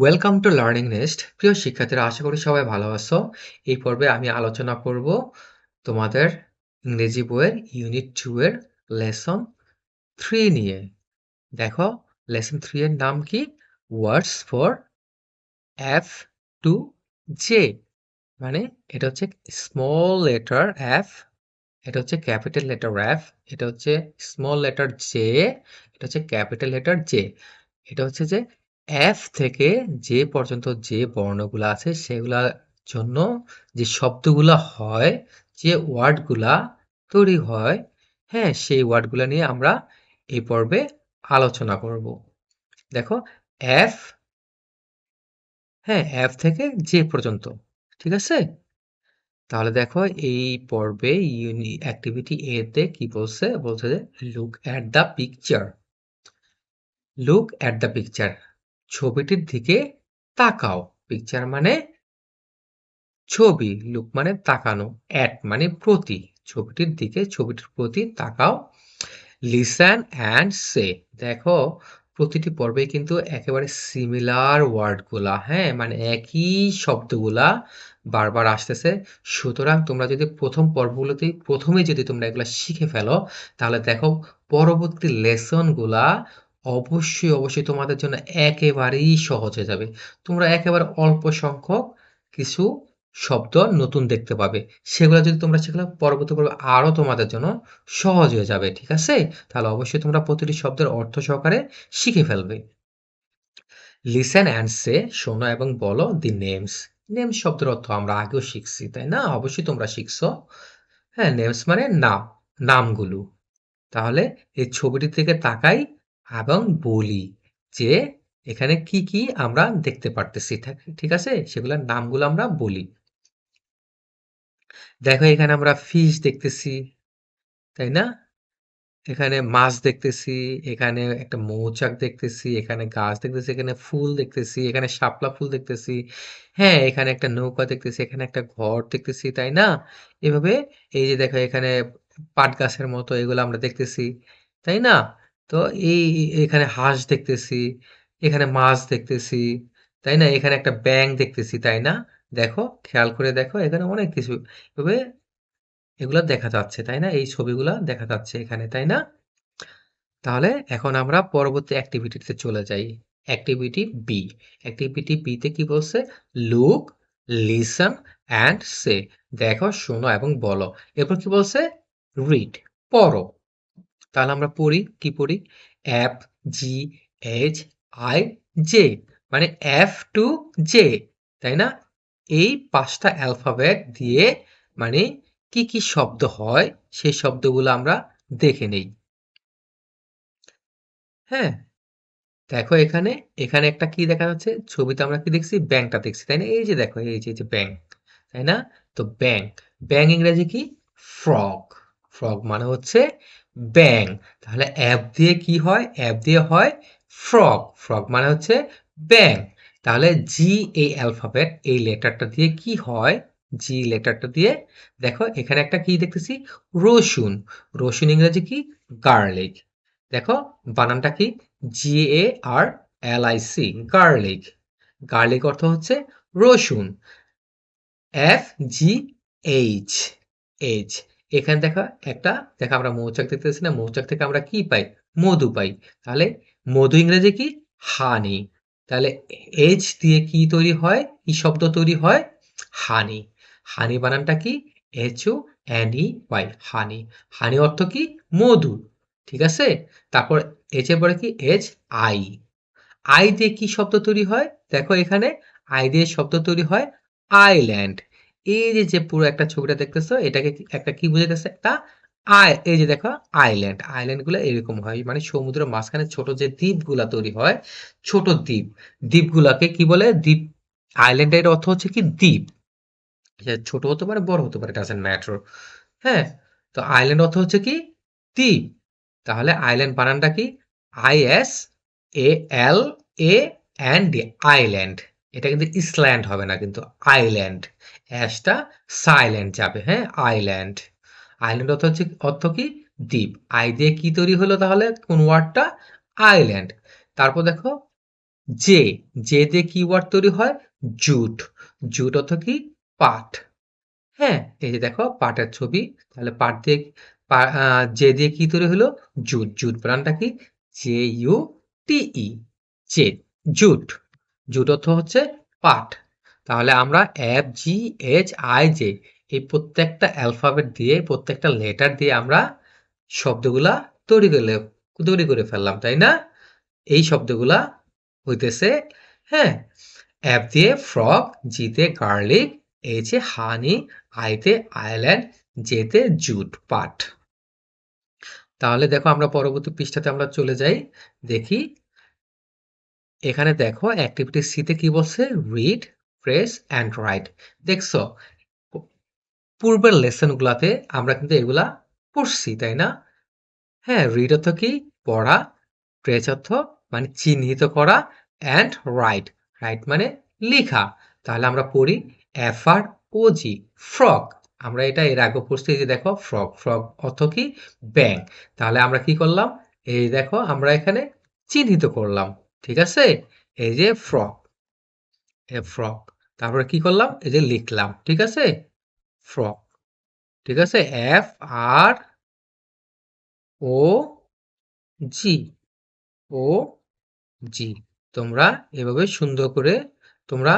Welcome to learning nest প্রিয় শিক্ষার্থীরা, আশা করি সবাই ভালো আছো। এই পর্বে আমি আলোচনা করব তোমাদের ইংরেজি বইয়ের ইউনিট টু এর লেসন থ্রি নিয়ে। দেখো লেসন থ্রি এর নাম কি? Words for F to J মানে এটা হচ্ছে স্মল লেটার এফ এটা হচ্ছে ক্যাপিটাল লেটার এফ এটা হচ্ছে স্মল লেটার জে এটা হচ্ছে ক্যাপিটাল লেটার জে এটা হচ্ছে যে এফ থেকে যে পর্যন্ত যে বর্ণগুলো আছে সেগুলার জন্য যে শব্দগুলা হয়, যে ওয়ার্ডগুলা তৈরি হয় হ্যাঁ সেই ওয়ার্ডগুলা নিয়ে আমরা এই পর্বে আলোচনা করব। দেখো এফ হ্যাঁ এফ থেকে যে পর্যন্ত, ঠিক আছে? তাহলে দেখো, এই পর্বে ইউনি অ্যাক্টিভিটি এ তে কি বলছে? বলছে যে look at the picture look at the picture ছবিটির দিকে তাকাও। পিকচার মানে ছবি লুক মানে তাকানো অ্যাট মানে প্রতি। ছবিটির দিকে, ছবিটির প্রতি তাকাও। লিসেন অ্যান্ড সে দেখো, প্রতিটি পর্বে কিন্তু একেবারে সিমিলার ওয়ার্ডগুলা হ্যাঁ? মানে একই শব্দগুলা বারবার আসতেছে। সুতরাং তোমরা যদি প্রথম পর্বগুলোতে, প্রথমে যদি তোমরা এগুলা শিখে ফেলো, তাহলে দেখো, পরবর্তী লেসনগুলা অবশ্যই অবশ্যই তোমাদের জন্য একেবারেই সহজ হয়ে যাবে। তোমরা একেবারে অল্প সংখ্যক কিছু শব্দ নতুন দেখতে পাবে। সেগুলো যদি তোমরা শিখলে পরবর্তী পর্বে আরও তোমাদের জন্য সহজ হয়ে যাবে, ঠিক আছে? তাহলে অবশ্যই তোমরা প্রতিটি শব্দের অর্থ সহকারে শিখে ফেলবে। লিসেন অ্যান্ড সে শোনো এবং বলো দি নেমস নেমস শব্দের অর্থ আমরা আগেও শিখছি, তাই না? অবশ্যই তোমরা শিখছো। হ্যাঁ নেমস মানে নাম, নামগুলো। তাহলে এই ছবিটি থেকে তাকাই এবং বলি যে এখানে কি কি আমরা দেখতে পারতেছি ঠিক আছে? সেগুলোর নামগুলো আমরা বলি। দেখো, এখানে আমরা ফিশ দেখতেছি, তাই না? এখানে মাছ দেখতেছি, এখানে একটা মৌচাক দেখতেছি, এখানে গাছ দেখতেছি, এখানে ফুল দেখতেছি, এখানে শাপলা ফুল দেখতেছি হ্যাঁ এখানে একটা নৌকা দেখতেছি, এখানে একটা ঘর দেখতেছি, তাই না? এভাবে এই যে দেখো, এখানে পাট গাছের মতো এগুলো আমরা দেখতেছি, তাই না? তো এই এখানে হাঁস দেখতেছি, এখানে মাছ দেখতেছি, তাই না? এখানে একটা ব্যাং দেখতেছি, তাই না? দেখো, খেয়াল করে দেখো, এখানে অনেক কিছু। তবে এগুলা দেখা যাচ্ছে, তাই না? এই ছবিগুলা দেখা যাচ্ছে এখানে, তাই না? তাহলে এখন আমরা পরবর্তী অ্যাক্টিভিটিতে চলে যাই। অ্যাক্টিভিটি বি অ্যাক্টিভিটি বিতে কি বলছে? লুক লিসন অ্যান্ড সে দেখো, শোনো এবং বলো। এরপর কি বলছে? রিড পড়ো। তাহলে আমরা পড়ি, কি পড়ি? F G H I J মানে এফ টু জে তাই না? এই পাঁচটা অ্যালফাবেট দিয়ে মানে কি কি শব্দ হয়, সেই শব্দগুলো আমরা দেখে নেই। হ্যাঁ দেখো এখানে এখানে একটা কি দেখা যাচ্ছে? ছবিতে আমরা কি দেখছি? ব্যাংকটা দেখছি, তাই না? এই যে দেখো এই যে ব্যাংক, তাই না? তো ব্যাংক ব্যাংক ইংরেজি কি? ফ্রগ ফ্রগ মানে হচ্ছে ব্যাং তাহলে অ্যাপ দিয়ে কি হয়? অ্যাপ দিয়ে হয় ফ্রগ। ফ্রগ মানে হচ্ছে ব্যাং তাহলে জি এই অ্যালফাবেট এই লেটারটা দিয়ে কি হয়? জি লেটারটা দিয়ে, দেখো এখানে একটা কি দেখতেছি? রসুন। রসুন ইংরেজি কি? গার্লিক। দেখো বানানটা কি? G A R L I C garlic. Garlic অর্থ হচ্ছে রসুন। এফ জি এইচ এইচ এখানে দেখা একটা, দেখা আমরা মৌচাক দেখতেছি না, মৌচাক থেকে আমরা কি পাই? মধু পাই। তাহলে মধু ইংরেজি কি? হানি। তাহলে এইচ দিয়ে কি তৈরি হয়? কি শব্দ তৈরি হয়? হানি। হানি বানানটা কি? H O N E Y honey. Honey অর্থ কি? মধু। ঠিক আছে? তারপর এর পরে কি? এইচ আই আই দিয়ে কি শব্দ তৈরি হয়? দেখো এখানে আই দিয়ে শব্দ তৈরি হয় আইল্যান্ড এই যে যে পুরো একটা ছবিটা দেখতেছো, এটাকে একটা কি বুঝাইতেছে? একটা আই, এই যে দেখো আইল্যান্ড আইল্যান্ডগুলো এরকম হয়। মানে সমুদ্রের মাঝখানে ছোট যে দ্বীপগুলা তৈরি হয়, ছোট দ্বীপ। দ্বীপগুলাকে কি বলে? দ্বীপ আইল্যান্ডের অর্থ হচ্ছে কি দ্বীপ। ছোট হতে পারে, বড় হতে পারে ডাজেন্ট ম্যাটার হ্যাঁ? তো আইল্যান্ড অর্থ হচ্ছে কি? দ্বীপ। তাহলে আইল্যান্ড বানানটা কি? I S A L A N D island এটা কিন্তু ইসল্যান্ড হবে না, কিন্তু আইল্যান্ড। অ্যাশটা সাইল্যান্ড যাবে হ্যাঁ? আইল্যান্ড। আইল্যান্ড অর্থ হচ্ছে, অর্থ কি? দ্বীপ। আই দিয়ে কি তৈরি হলো তাহলে? কোন ওয়ার্ডটা? আইল্যান্ড। তারপর দেখো যে যে দিয়ে কি ওয়ার্ড তৈরি হয়? জুট। জুট অর্থ কি? পাট। হ্যাঁ এই যে দেখো, পাটের ছবি। তাহলে পাট দিয়ে যে দিয়ে কি তৈরি হলো? জুট। জুট প্রাণটা কি? J U T E. J, jute. Jute অর্থ হচ্ছে পাট তাহলে আমরা F G H I J এই প্রত্যেকটা অ্যালফাবেট দিয়ে, প্রত্যেকটা লেটার দিয়ে আমরা শব্দগুলা তৈরি করে তৈরি করে ফেললাম, তাই না? এই শব্দগুলা হইতেছে হ্যাঁ? এফ দিয়ে ফ্রগ জিতে গার্লিক এইচে হানি আইতে আইল্যান্ড জেতে জুট পাট তাহলে দেখো আমরা পরবর্তী পৃষ্ঠাতে আমরা চলে যাই, দেখি এখানে দেখো অ্যাক্টিভিটি সিতে কি বলছে? রিড প্রেস অ্যান্ড রাইট দেখছ? পূর্বের লেসন গুলাতে আমরা কিন্তু এগুলা পড়ছি, তাই না? হ্যাঁ রিড অর্থ কি? পড়া প্রেস অর্থ মানে চিহ্নিত করা অ্যান্ড রাইট রাইট মানে লেখা। তাহলে আমরা পড়ি F R O G frock আমরা এটা এর আগে পড়ছি যে দেখো ফ্রক ফ্রক অর্থ কি? ব্যাং তাহলে আমরা কি করলাম? এই দেখো, আমরা এখানে চিহ্নিত করলাম। ঠিক আছে? এই যে ফ্রক এ ফ্রক তারপরে কি করলাম? এই যে লিখলাম, ঠিক আছে? ফ্রক ঠিক আছে? এফ আর ও জি ও জি তোমরা এভাবে সুন্দর করে, তোমরা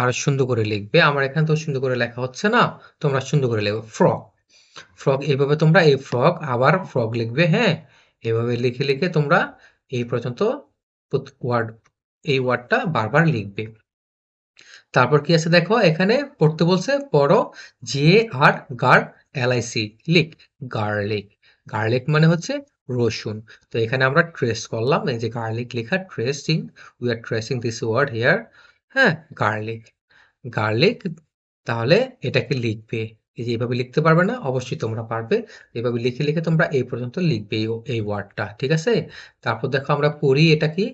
আর সুন্দর করে লিখবে। আমার এখানে তো সুন্দর করে লেখা হচ্ছে না, তোমরা সুন্দর করে লিখবে ফ্রক ফ্রক এইভাবে তোমরা এই ফ্রক আবার ফ্রক লিখবে হ্যাঁ? এভাবে লিখে লিখে তোমরা এই পর্যন্ত ওয়ার্ড এই ওয়ার্ডটা বারবার লিখবে। তারপর কি আছে দেখো? এখানে পড়তে বলছে, পড়ো জে আর গার এলআইসি লিক গার্লিক গার্লিক মানে হচ্ছে রসুন। তো এখানে আমরা ট্রেস করলাম, এই যে গার্লিক লেখা tracing we are tracing this word here হ্যাঁ গার্লিক গার্লিক তাহলে এটাকে লিখবে। এই যে এইভাবে লিখতে পারবে না, অবশ্যই তোমরা পারবে। এইভাবে লিখে লিখে তোমরা এই পর্যন্ত লিখবে এই ওয়ার্ডটা, ঠিক আছে? তারপর দেখো আমরা পড়ি এটা কি?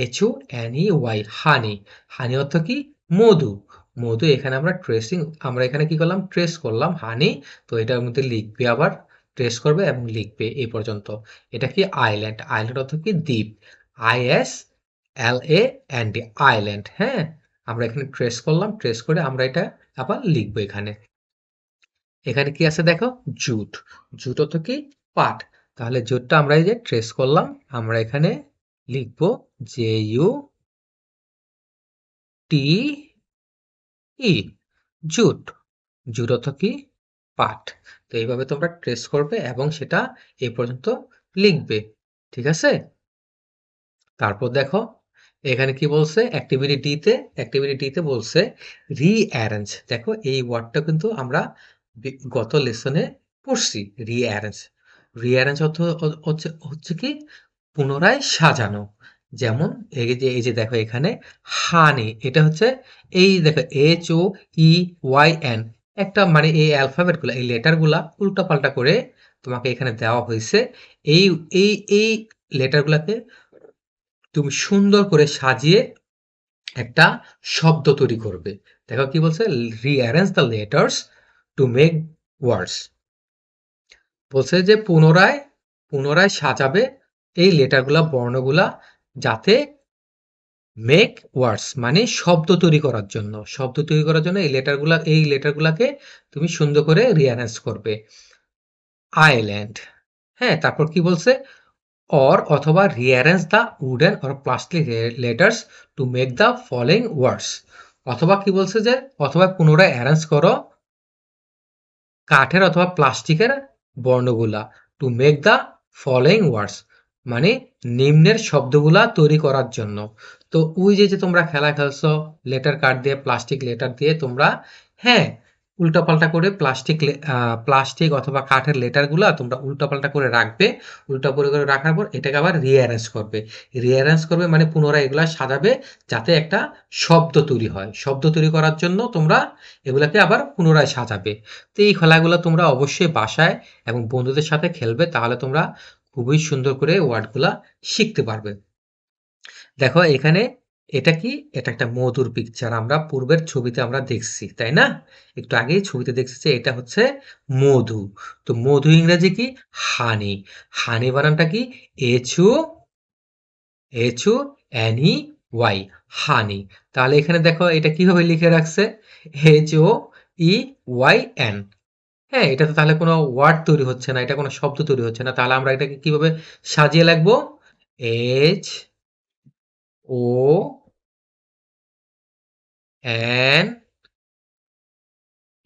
H O N E Y honey honey অর্থ কি? মধু। মধু, এখানে আমরা ট্রেসিং আমরা এখানে কি করলাম? ট্রেস করলাম হানি তো এটার মধ্যে লিখবে আবার ট্রেস করবে এবং লিখবে এই পর্যন্ত। এটা কি? আইল্যান্ড আইল্যান্ড অর্থ কি? দ্বীপ। I S L A N D island হ্যাঁ? আমরা এখানে ট্রেস করলাম ট্রেস করে আমরা এটা আবার লিখব এখানে। এখানে কি আছে দেখো? জুট। জুট অর্থ কি? পাট। তাহলে জুটটা আমরা এই যে ট্রেস করলাম, আমরা এখানে লিখব J U T E jute. Jute অর্থ কি? পাট। তো এইভাবে তোমরা ট্রেস করবে এবং সেটা এই পর্যন্ত লিখবে। ঠিক আছে? তারপর দেখো, এখানে কি বলছে? অ্যাক্টিভিটি ডিতে অ্যাক্টিভিটি ডিতে বলছে রিঅ্যারেঞ্জ দেখো, এই ওয়ার্ডটা কিন্তু আমরা গত লেসনে পড়ছি রিঅ্যারেঞ্জ রিঅ্যারেঞ্জ অর্থ হচ্ছে হচ্ছে কি? পুনরায় সাজানো। যেমন, এই যে এই যে দেখো এখানে হানি এটা হচ্ছে এই দেখো H O E Y N একটা মানে এই অ্যালফাবেটগুলো এই লেটারগুলা উল্টাপাল্টা করে তোমাকে এখানে দেওয়া হয়েছে। এই এই এই লেটারগুলোকে তুমি সুন্দর করে সাজিয়ে একটা শব্দ তৈরি করবে। দেখো কি বলছে? Rearrange the letters to make words বলছে যে পুনরায় পুনরায় সাজাবে এই লেটারগুলা, বর্ণগুলা, যাতে মেক ওয়ার্ডস মানে শব্দ তৈরি করার জন্য, শব্দ তৈরি করার জন্য এই লেটারগুলা, এই লেটারগুলাকে তুমি সুন্দর করে রিঅ্যারেঞ্জ করবে। আইল্যান্ড হ্যাঁ তারপর কি বলছে? অর অথবা rearrange the wooden or plastic letters to make the following words অথবা কি বলছে যে, অথবা পুনরায় অ্যারেঞ্জ করো কাঠের অথবা প্লাস্টিকের বর্ণগুলা। To make the following words মানে নিম্নের শব্দগুলা তৈরি করার জন্য। তো ওই যে যে তোমরা খেলা খেলছো লেটার কার্ড দিয়ে প্লাস্টিক লেটার দিয়ে তোমরা হ্যাঁ উল্টাপাল্টা করে প্লাস্টিক প্লাস্টিক অথবা কাঠের লেটারগুলা তোমরা উল্টাপাল্টা করে রাখবে। উল্টা করে করে রাখার পর এটাকে আবার রিঅ্যারেঞ্জ করবে। রিঅ্যারেঞ্জ করবে মানে পুনরায় এগুলা সাজাবে যাতে একটা শব্দ তৈরি হয়। শব্দ তৈরি করার জন্য তোমরা এগুলাকে আবার পুনরায় সাজাবে। তো এই খেলাগুলো তোমরা অবশ্যই বাসায় এবং বন্ধুদের সাথে খেলবে, তাহলে তোমরা খুবই সুন্দর করে ওয়ার্ডগুলা শিখতে পারবে। দেখো এখানে এটা কি? এটা একটা মধুর পিকচার আমরা পূর্বের ছবিতে আমরা দেখছি, তাই না? একটু আগেই ছবিতে দেখছি যে এটা হচ্ছে মধু। তো মধু ইংরেজি কি? হানি হানি বানানটা কি? এচু এচু অ্যানি ওয়াই হানি তাহলে এখানে দেখো এটা কীভাবে লিখে রাখছে? H O E Y N হ্যাঁ এটা তো তাহলে কোনো ওয়ার্ড তৈরি হচ্ছে না, এটা কোনো শব্দ তৈরি হচ্ছে না। তাহলে আমরা এটাকে কীভাবে সাজিয়ে লিখব H O N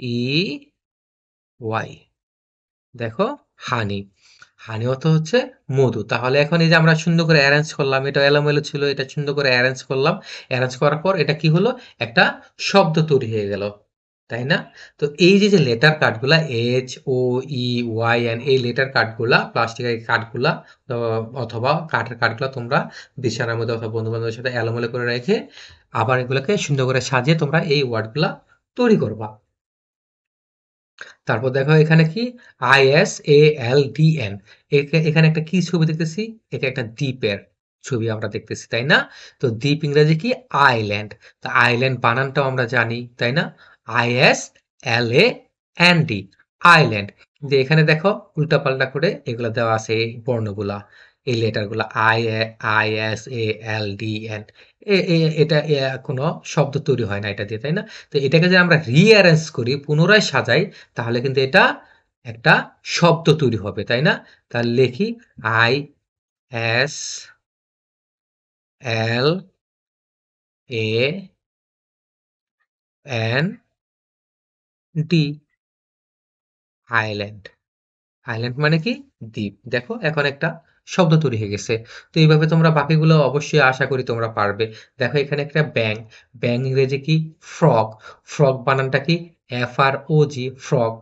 E Y দেখো হানি হানি অর্থ হচ্ছে মধু। তাহলে এখন এই যে আমরা সুন্দর করে অ্যারেঞ্জ করলাম, এটা এলোমেলো ছিল, এটা সুন্দর করে অ্যারেঞ্জ করলাম। অ্যারেঞ্জ করার পর এটা কি হলো? একটা শব্দ তৈরি হয়ে গেল। তাই না? তো এই যে যে letter কার্ডগুলা H O E Y N এই লেটার কার্ডগুলা প্লাস্টিকের কার্ডগুলা অথবা কাঠের কার্ডগুলা তোমরা বিছানার মধ্যে অথবা বন্ধু বান্ধবের সাথে এলোমেলো করে রেখে আবার এগুলোকে সুন্দর করে সাজিয়ে তোমরা এই ওয়ার্ডগুলা তৈরি করবা। তারপর দেখো এখানে কি? I S A L D N এখানে একটা কি ছবি দেখতেছি? এটা একটা দ্বীপের ছবি আমরা দেখতেছি, তাই না? তো দ্বীপ ইংরেজি কি? আইল্যান্ড তো আইল্যান্ড বানানটাও আমরা জানি, তাই না? I S L A N D island কিন্তু এখানে দেখো উল্টাপাল্টা করে এগুলো দেওয়া আছে এই বর্ণগুলা। এই লেটারগুলো I I S A L D N এটা কোনো শব্দ তৈরি হয় না এটা দিয়ে, তাই না? তো এটাকে যদি আমরা রিঅ্যারেঞ্জ করি, পুনরায় সাজাই, তাহলে কিন্তু এটা একটা শব্দ তৈরি হবে, তাই না? তাহলে লিখি I S L A N D, island. Island মানে কি? দ্বীপ। দেখো, এখন একটা শব্দ তৈরি হয়ে গেছে। তো এইভাবে তোমরা বাকিগুলো অবশ্যই আশা করি তোমরা পারবে। দেখো, এখানে একটা ব্যাং ব্যাং ইংরেজি কি? ফ্রগ। ফ্রগ বানানটা কি? F R O G, frog.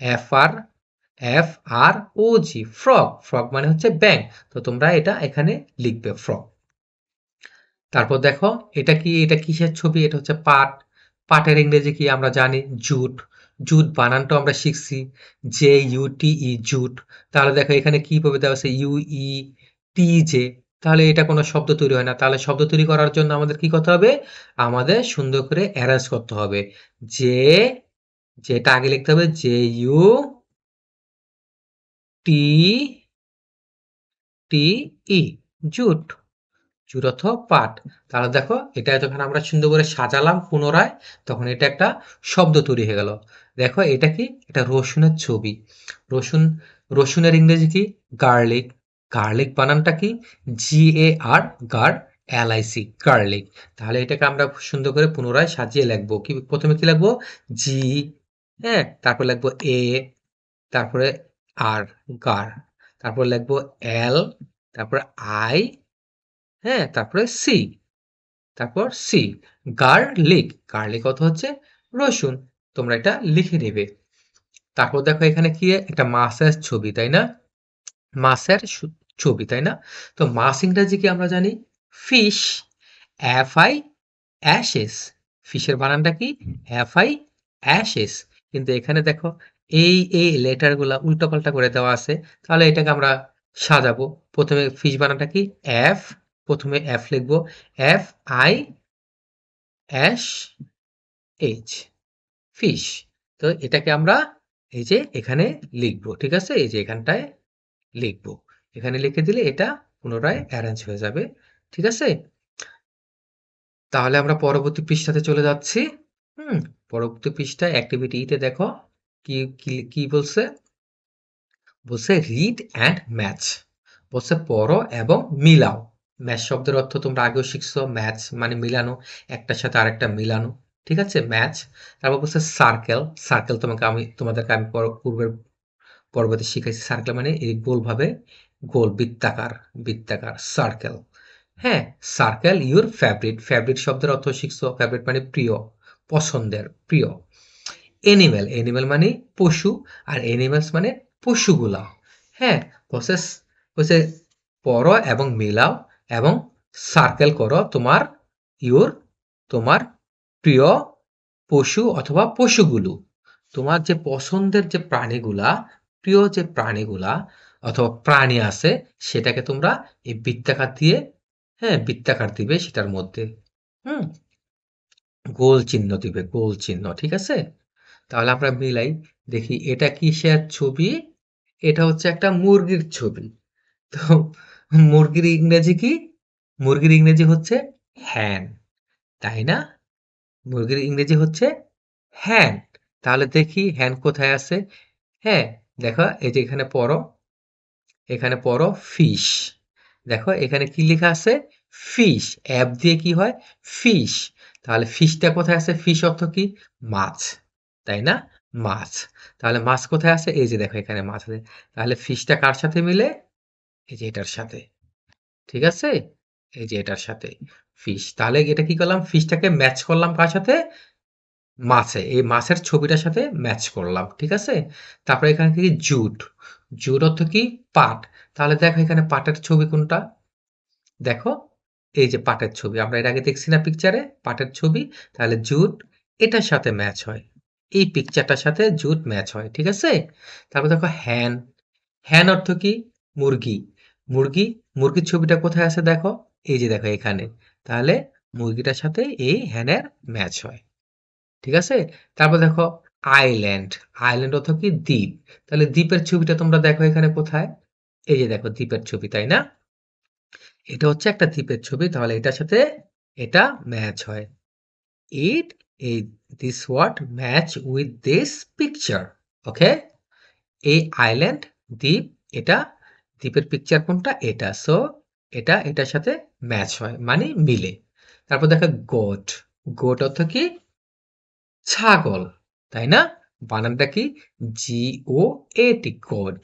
F R F R O G, frog. Frog মানে হচ্ছে ব্যাং তো তোমরা এটা এখানে লিখবে, ফ্রগ। তারপর দেখো, এটা কি? এটা কিসের ছবি? এটা হচ্ছে পাট। পাটের ইংরেজি কি আমরা জানি? জুট। জুট বানানটাও আমরা শিখছি। J U T E jute. তাহলে দেখো এখানে কীভাবে দেওয়া আছে? ইউ ই টি জে তাহলে এটা কোনো শব্দ তৈরি হয় না। তাহলে শব্দ তৈরি করার জন্য আমাদের কি করতে হবে? আমাদের সুন্দর করে অ্যারেঞ্জ করতে হবে। যে যেটা আগে লিখতে হবে J U T T E jute. অর্থ পাট তাহলে দেখো এটা যখন আমরা সুন্দর করে সাজালাম পুনরায়, তখন এটা একটা শব্দ তৈরি হয়ে গেল। দেখো, এটা কি? এটা রসুনের ছবি। রসুন, রসুনের ইংরেজি কি? গার্লিক। গার্লিক বানানটা কি? জি এ আর গার এল আই সি গার্লিক। তাহলে এটাকে আমরা সুন্দর করে পুনরায় সাজিয়ে লিখব। কি, প্রথমে কি লিখব? জি হ্যাঁ তারপর লিখব এ তারপরে আর গার। তারপর লিখব এল তারপর আই হ্যাঁ তারপরে সি তারপর সি গার্লিক গার্লিক অর্থ হচ্ছে রসুন, তোমরা এটা লিখে নেবে। তারপর দেখো এখানে কি, একটা মাছের ছবি, তাই না? মাছের ছবি, তাই না? তো মাছ ইংরেজি কি আমরা জানি? ফিশ এফ আই অ্যাশেস ফিশের বানানটা কি? এফ আই অ্যাশেস কিন্তু এখানে দেখো এই এই লেটারগুলা উল্টোপাল্টা করে দেওয়া আছে, তাহলে এটাকে আমরা সাজাবো। প্রথমে ফিশ বানানটা কি? এফ প্রথমে এফ লিখব F I S H fish তো এটাকে আমরা এই যে এখানে লিখব, ঠিক আছে? এই যে এখানটায় লিখব। এখানে লিখে দিলে এটা পুনরায় অ্যারেঞ্জ হয়ে যাবে, ঠিক আছে? তাহলে আমরা পরবর্তী পৃষ্ঠাতে চলে যাচ্ছি। হুম, পরবর্তী পৃষ্ঠায় অ্যাক্টিভিটি ইতে দেখো, কি কি বলছে? বলছে রিড অ্যান্ড ম্যাচ বলছে পড়ো এবং মিলাও। ম্যাচ শব্দের অর্থ তোমরা আগেও শিখছো ম্যাচ মানে মিলানো, একটার সাথে আরেকটা মিলানো, ঠিক আছে? ম্যাচ তারপর বলছে সার্কেল সার্কেল তোমাকে আমি, তোমাদেরকে আমি পূর্বের পর্বতে শিখাইছি। সার্কেল মানে এই গোলভাবে গোল, বৃত্তাকার বৃত্তাকার সার্কেল হ্যাঁ? সার্কেল ইউর ফেভারিট ফেভারিট শব্দের অর্থ শিখছো ফেভারিট মানে প্রিয়, পছন্দের, প্রিয়। এনিম্যাল এনিম্যাল মানে পশু, আর এনিম্যালস মানে পশুগুলা হ্যাঁ? প্রসেস হচ্ছে পর এবং মিলাও এবং সার্কেল করো তোমার ইউর তোমার প্রিয় পশু অথবা পশুগুলো। তোমার যে পছন্দের যে প্রাণীগুলা, প্রিয় যে প্রাণীগুলা অথবা প্রাণী আছে, সেটাকে তোমরা এই বৃত্তাকার দিয়ে হ্যাঁ বৃত্তাকার দিবে সেটার মধ্যে। হুম? গোল চিহ্ন দিবে, গোল চিহ্ন, ঠিক আছে? তাহলে আমরা মিলাই দেখি এটা কিসের ছবি? এটা হচ্ছে একটা মুরগির ছবি। তো মুরগির ইংরেজি কি? মুরগির ইংরেজি হচ্ছে হ্যান তাই না? মুরগির ইংরেজি হচ্ছে হ্যান তাহলে দেখি হ্যান কোথায় আছে? হ্যাঁ দেখো, এই যে এখানে পড়ো এখানে পড়ো ফিশ দেখো, এখানে কি লেখা আছে? ফিশ অ্যাপ দিয়ে কি হয়? ফিশ তাহলে ফিশটা কোথায় আছে? ফিশ অর্থ কি? মাছ, তাই না? মাছ, তাহলে মাছ কোথায় আছে? এই যে দেখো, এখানে মাছ আছে, তাহলে ফিশটা কার সাথে মিলে? এই যে এটার সাথে, ঠিক আছে? এই যে এটার সাথে ফিশ তাহলে এটা কি করলাম? ফিশটাকে ম্যাচ করলাম কার সাথে? মাছে, এই মাছের ছবিটার সাথে ম্যাচ করলাম, ঠিক আছে? তারপরে এখানে থেকে জুট জুট অর্থ কি? পাট, তাহলে দেখো এখানে পাটের ছবি কোনটা? দেখো, এই যে পাটের ছবি, আমরা এর আগে দেখছি না পিকচারে পাটের ছবি, তাহলে জুট এটার সাথে ম্যাচ হয়, এই পিকচারটার সাথে জুট ম্যাচ হয়, ঠিক আছে? তারপর দেখো হ্যান হ্যান অর্থ কি? মুরগি মুরগি, মুরগির ছবিটা কোথায় আছে দেখো? এই যে দেখো এখানে। তাহলে মুরগিটার সাথে এই হ্যানের ম্যাচ হয়। ঠিক আছে? তারপর দেখো আইল্যান্ড আইল্যান্ড অর্থ কি দ্বীপ। তাহলে দ্বীপের ছবিটা তোমরা দেখো এখানে কোথায়? এই যে দেখো দ্বীপের ছবি, তাই না? এটা হচ্ছে একটা দ্বীপের ছবি, তাহলে এটার সাথে এটা ম্যাচ হয়। ইট এই this word match with this picture okay এই আইল্যান্ড দ্বীপ, এটা দ্বীপের পিকচার কোনটা? এটা। সো এটা, এটার সাথে ম্যাচ হয় মানে মিলে। তারপর দেখো গোট গোট অর্থ কি? ছাগল, তাই না? বানানটা কি? জি ও এ টি গোট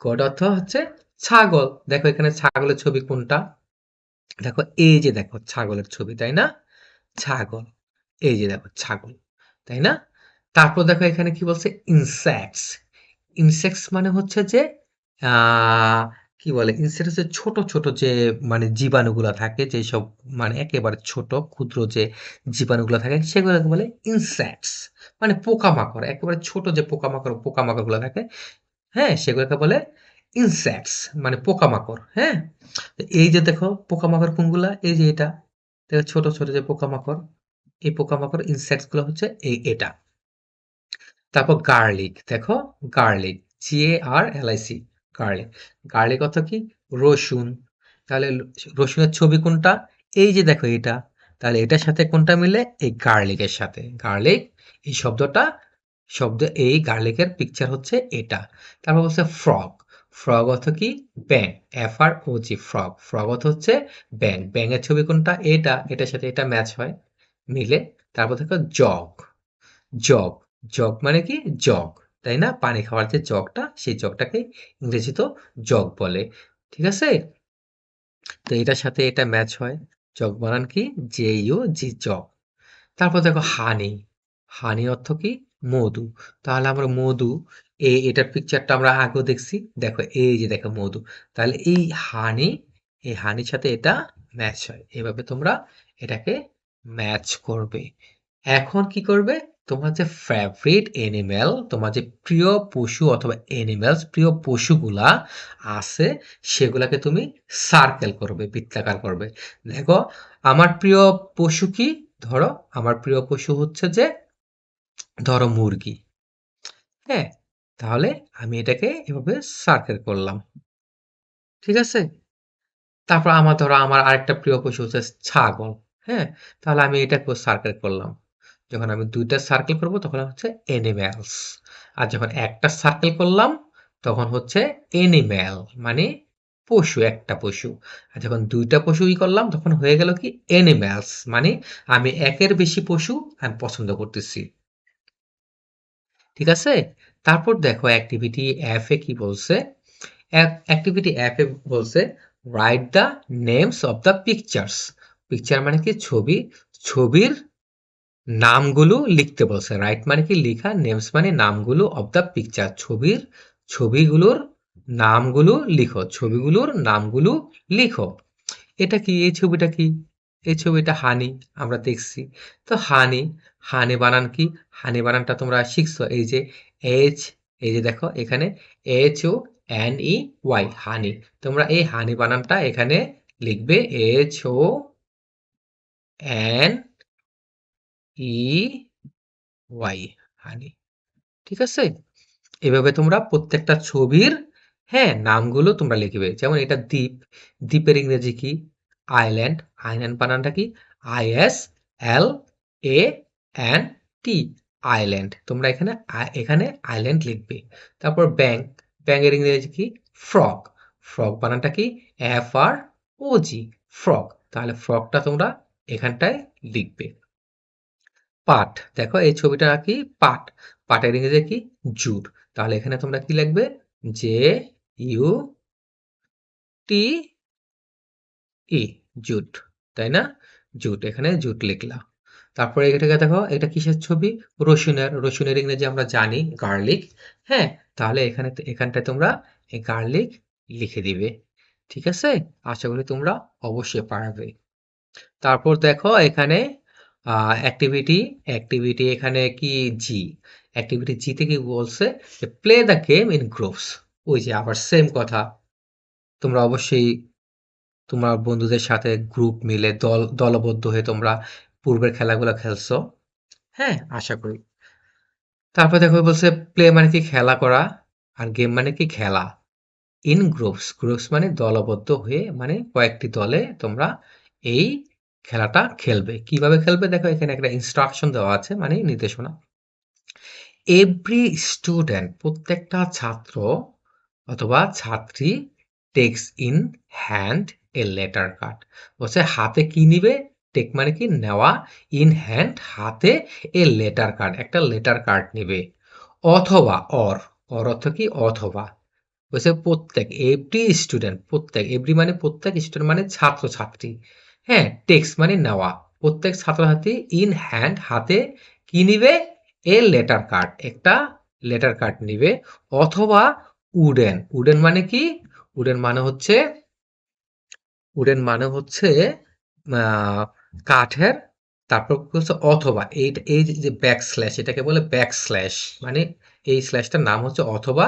গোট অর্থ হচ্ছে ছাগল। দেখো এখানে ছাগলের ছবি কোনটা? দেখো, এই যে দেখো ছাগলের ছবি, তাই না? ছাগল। এই যে দেখো ছাগল, তাই না? তারপর দেখো এখানে কি বলছে? ইনসেক্টস ইনসেক্টস মানে হচ্ছে যে কি বলে ইনসেক্ট ছোট ছোট যে মানে জীবাণুগুলো থাকে, যেসব মানে একেবারে ছোট, ক্ষুদ্র যে জীবাণুগুলো থাকে সেগুলোকে বলে ইনসেক্টস মানে পোকামাকড়, একেবারে ছোট যে পোকামাকড়, পোকামাকড়গুলো থাকে হ্যাঁ সেগুলোকে বলে ইনসেক্টস মানে পোকামাকড় হ্যাঁ? এই যে দেখো, পোকামাকড় কোনগুলা? এই যে এটা, দেখো ছোট ছোট যে পোকামাকড়, এই পোকামাকড় ইনসেক্টসগুলো হচ্ছে এই, এটা। তারপর গার্লিক দেখো garlic G A R L I C garlic garlic অর্থ কি? রসুন। তাহলে রসুনের ছবি কোনটা? এই যে দেখো এটা। তাহলে এটার সাথে কোনটা মিলে? এই গার্লিকের সাথে। গার্লিক এই শব্দটা, শব্দ এই গার্লিকের পিকচার হচ্ছে এটা। তারপর বলছে ফ্রগ ফ্রগ অর্থ কি? ব্যাং F R O G frog frog অর্থ হচ্ছে ব্যাং ব্যাঙের ছবি কোনটা? এটা। এটার সাথে এটা ম্যাচ হয়। মিলে। তারপর দেখো জগ জগ জগ মানে কি? জগ তাই না? পানি খাওয়ার যে জগটা সেই জগটাকে ইংরেজি তো জগ বলে। ঠিক আছে? তো এটার সাথে এটা ম্যাচ হয়। জগ বানান কি? J U G jug. তারপর দেখো হানি হানি অর্থ কি? মধু। তাহলে আমরা মধু, এই এটার পিকচারটা আমরা আগেও দেখছি। দেখো, এই যে দেখো মধু। তাহলে এই হানি এই হানির সাথে এটা ম্যাচ হয়। এভাবে তোমরা এটাকে ম্যাচ করবে। এখন কি করবে? তোমার যে ফেভারিট এনিম্যাল তোমার যে প্রিয় পশু অথবা এনিম্যালস প্রিয় পশুগুলা আছে, সেগুলাকে তুমি সার্কেল করবে, বৃত্তাকার করবে। দেখো, আমার প্রিয় পশু কি? ধরো, আমার প্রিয় পশু হচ্ছে যে, ধরো মুরগি। হ্যাঁ তাহলে আমি এটাকে এভাবে সার্কেল করলাম। ঠিক আছে? তারপর আমার, ধরো, আমার আরেকটা প্রিয় পশু হচ্ছে ছাগল। হ্যাঁ তাহলে আমি এটাকে সার্কেল করলাম। যখন আমি দুইটা সার্কেল করব, তখন হচ্ছে এনিম্যালস আর যখন একটা সার্কেল করলাম, তখন হচ্ছে এনিম্যাল মানে পশু, একটা পশু। আর যখন দুইটা পশু ই করলাম, তখন হয়ে গেল কি? এনিম্যালস মানে আমি একের বেশি পশু আমি পছন্দ করতেছি। ঠিক আছে? তারপর দেখো অ্যাক্টিভিটি এফ এ কি বলছে? অ্যাক্টিভিটি এফ এ বলছে write the names of the pictures picture মানে কি? ছবি। ছবির নামগুলো লিখতে বলছে রাইট মানে কি লেখা নেমস মানে নামগুলো অফ দ্য পিকচার ছবির, ছবিগুলোর নামগুলো লিখো, ছবিগুলোর নামগুলো লিখো। এটা কি, এই ছবিটা কি? এই ছবিটা হানি আমরা দেখছি। তো হানি হানি বানান কি? হানি বানানটা তোমরা শিখছো, এই যে এইচ এই যে দেখো, এখানে H O N E Y honey তোমরা এই হানি বানানটা এখানে লিখবে H O N E Y, honey. ঠিক আছে? এভাবে তোমরা প্রত্যেকটা ছবির হ্যাঁ নামগুলো তোমরা লিখবে। যেমন এটা দ্বীপ। দ্বীপের ইংরেজি কি? আইল্যান্ড আইল্যান্ড বানানটা কি? I S L A N T island তোমরা এখানে এখানে আইল্যান্ড লিখবে। তারপর ব্যাংক। ব্যাংকের ইংরেজি কি? ফ্রক ফ্রক বানানটা কি? F R O G frock তাহলে ফ্রকটা তোমরা এখানটায় লিখবে। পাট দেখো এই ছবিটা কি? পাট পাটের ইংরেজি কি? জুট। তাহলে এখানে তোমরা কি লিখবে? J U T E. Jute. তাই না? জুট। এখানে জুট লিখলাম। তারপরে এটাকে দেখো, এটা কিসের ছবি? রসুনের। রসুনের ইংরেজি আমরা জানি, গার্লিক। হ্যাঁ? তাহলে এখানে এখানটায় তোমরা গার্লিক লিখে দিবে। ঠিক আছে? আশা করি তোমরা অবশ্যই পারবে। তারপর দেখো এখানে অ্যাক্টিভিটি অ্যাক্টিভিটি এখানে কি জি অ্যাক্টিভিটি জি থেকে বলছে যে play the game in groups ওই যে আবার সেম কথা। তোমরা অবশ্যই তোমার বন্ধুদের সাথে গ্রুপ মিলে দল, দলবদ্ধ হয়ে তোমরা পূর্বের খেলাগুলো খেলছো। হ্যাঁ আশা করি। তারপর দেখো বলছে প্লে মানে কি খেলা করা আর গেম মানে কি খেলা। ইন গ্রুপস গ্রুপস মানে দলবদ্ধ হয়ে মানে কয়েকটি দলে তোমরা এই খেলাটা খেলবে। কীভাবে খেলবে? দেখো, এখানে একটা ইনস্ট্রাকশন দেওয়া আছে মানে নির্দেশনা। এভরি স্টুডেন্ট প্রত্যেকটা ছাত্র অথবা ছাত্রী takes in hand a letter card বলছে, হাতে কি নিবে? টেক মানে কি? নেওয়া। ইন হ্যান্ড হাতে এ লেটার কার্ড একটা লেটার কার্ড নিবে। অথবা অর অর অর্থ কি? অথবা। বলছে, প্রত্যেক এভরি স্টুডেন্ট প্রত্যেক এভরি মানে প্রত্যেক স্টুডেন্ট মানে ছাত্র ছাত্রী হ্যাঁ টেক্স মানে নেওয়া। প্রত্যেক ছাত্রছাত্রী ইন হ্যান্ড হাতে কি নিবে? এ লেটার কার্ড একটা লেটার কার্ড নিবে অথবা উডেন উডেন মানে কি? উডেন মানে হচ্ছে উডেন মানে হচ্ছে কাঠের, তারপর হচ্ছে অথবা, এই এই যে ব্যাক স্ল্যাশ এটাকে বলে ব্যাক স্ল্যাশ মানে এই স্ল্যাশটার নাম হচ্ছে অথবা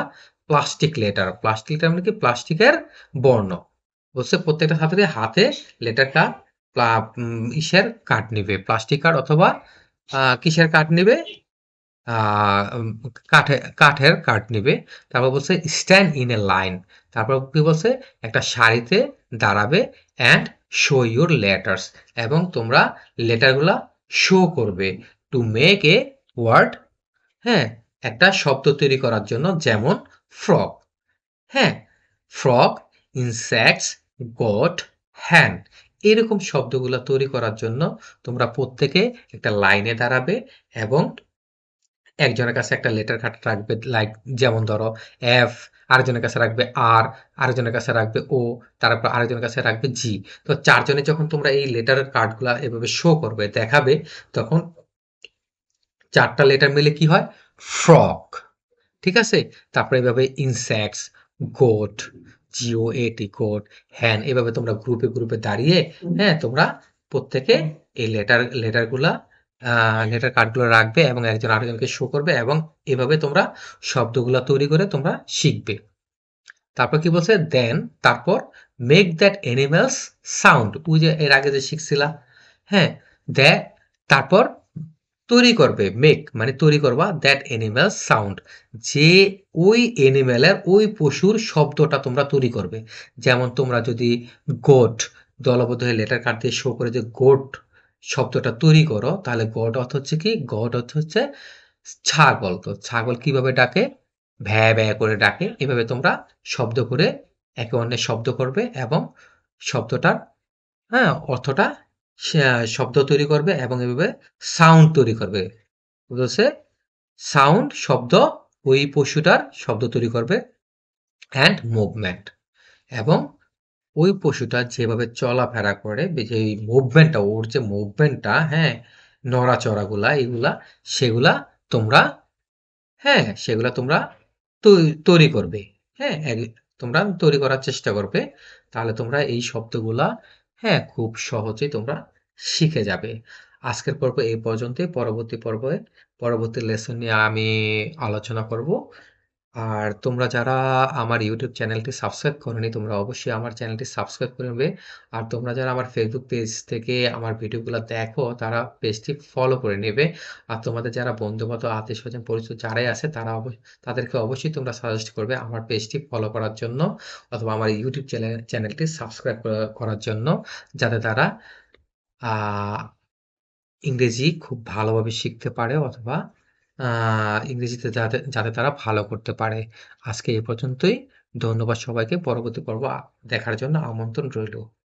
প্লাস্টিক লেটার প্লাস্টিক লেটার মানে কি? প্লাস্টিকের বর্ণ। বলছে প্রত্যেকটা ছাত্রের হাতে লেটার কার্ড ইসের কার্ড নিবে প্লাস্টিক কার্ড অথবা কিসের কার্ড নিবে? কাঠে, কাঠের কাঠ নিবে। তারপর বলছে স্ট্যান্ড ইন এ লাইন তারপর কি বলছে? একটা সারিতে দাঁড়াবে অ্যান্ড শো ইউর লেটার্স এবং তোমরা লেটারগুলা শো করবে টু মেক এ ওয়ার্ড হ্যাঁ একটা শব্দ তৈরি করার জন্য, যেমন ফ্রক হ্যাঁ ফ্রক ইনসেক্টস গট হ্যান্ড এরকম শব্দগুলো তৈরি করার জন্য তোমরা প্রত্যেকে একটা লাইনে দাঁড়াবে এবং একজনের কাছে একটা লেটার কার্ড রাখবে লাইক যেমন ধরো এফ আরেকজনের কাছে রাখবে আর আরেকজনের কাছে রাখবে ও তারপর আরেকজনের কাছে রাখবে জি তো চারজনে যখন তোমরা এই লেটারের কার্ডগুলা এভাবে শো করবে, দেখাবে, তখন চারটা লেটার মিলে কি হয়? ফ্রক ঠিক আছে? তারপরে এভাবে ইনসেক্টস গোট জিও এটি কোড হ্যান এভাবে তোমরা গ্রুপে গ্রুপে দাঁড়িয়ে হ্যাঁ তোমরা প্রত্যেকে এই লেটার লেটারগুলা লেটার কার্ডগুলো রাখবে এবং একজন আরেকজনকে শো করবে এবং এভাবে তোমরা শব্দগুলো তৈরি করে তোমরা শিখবে। তারপর কি বলছে? দেন তারপর মেক দ্যাট অ্যানিমেলস সাউন্ড ওই যে এর আগে যে শিখছিলাম হ্যাঁ দ্যাট তারপর তৈরি করবে মেক মানে তৈরি করবা দ্যাট অ্যানিম্যাল সাউন্ড যে ওই অ্যানিম্যালের ওই পশুর শব্দটা তোমরা তৈরি করবে। যেমন তোমরা যদি গোট দলবদ্ধ হয়ে লেটার কার্ড দিয়ে শো করে যে গোট শব্দটা তৈরি করো, তাহলে গড অর্থ হচ্ছে কি? গড অর্থ হচ্ছে ছাগল। তো ছাগল কীভাবে ডাকে? ভ্যা ভ্যা করে ডাকে। এভাবে তোমরা শব্দ করে একে অন্যের শব্দ করবে এবং শব্দটার হ্যাঁ অর্থটা শব্দ তৈরি করবে এবং এভাবে সাউন্ড তৈরি করবে। বলছে সাউন্ড শব্দ ওই পশুটার শব্দ তৈরি করবে অ্যান্ড মুভমেন্ট এবং ওই পশুটা যেভাবে চলাফেরা করে যে মুভমেন্টটা ওর যে মুভমেন্টটা হ্যাঁ নড়াচড়াগুলা, এগুলা, সেগুলা তোমরা হ্যাঁ সেগুলা তোমরা তৈরি করবে। হ্যাঁ তোমরা তৈরি করার চেষ্টা করবে। তাহলে তোমরা এই শব্দগুলা হ্যাঁ খুব সহজেই তোমরা শিখে যাবে। আজকের পর্ব এই পর্যন্তই। পরবর্তী পর্বে, পরবর্তী লেসন নিয়ে আমি আলোচনা করব। আর তোমরা যারা আমার ইউটিউব চ্যানেলটি সাবস্ক্রাইব করনি, তোমরা অবশ্যই আমার চ্যানেলটি সাবস্ক্রাইব করে নেবে। আর তোমরা যারা আমার ফেসবুক পেজ থেকে আমার ভিডিওগুলো দেখো, তারা পেজটি ফলো করে নেবে। আর তোমাদের যারা বন্ধুবান্ধব আত্মীয় স্বজন পরিচিত যারাই আছে, তারা তাদেরকে অবশ্যই তোমরা সাজেস্ট করবে আমার পেজটি ফলো করার জন্য, অথবা আমার ইউটিউব চ্যানেল চ্যানেলটি সাবস্ক্রাইব করার জন্য, যাতে তারা ইংরেজি খুব ভালোভাবে শিখতে পারে অথবা ইংরেজিতে যাতে যাতে তারা ভালো করতে পারে। আজকে এ পর্যন্তই। ধন্যবাদ সবাইকে। পরবর্তী পর্ব দেখার জন্য আমন্ত্রণ রইল।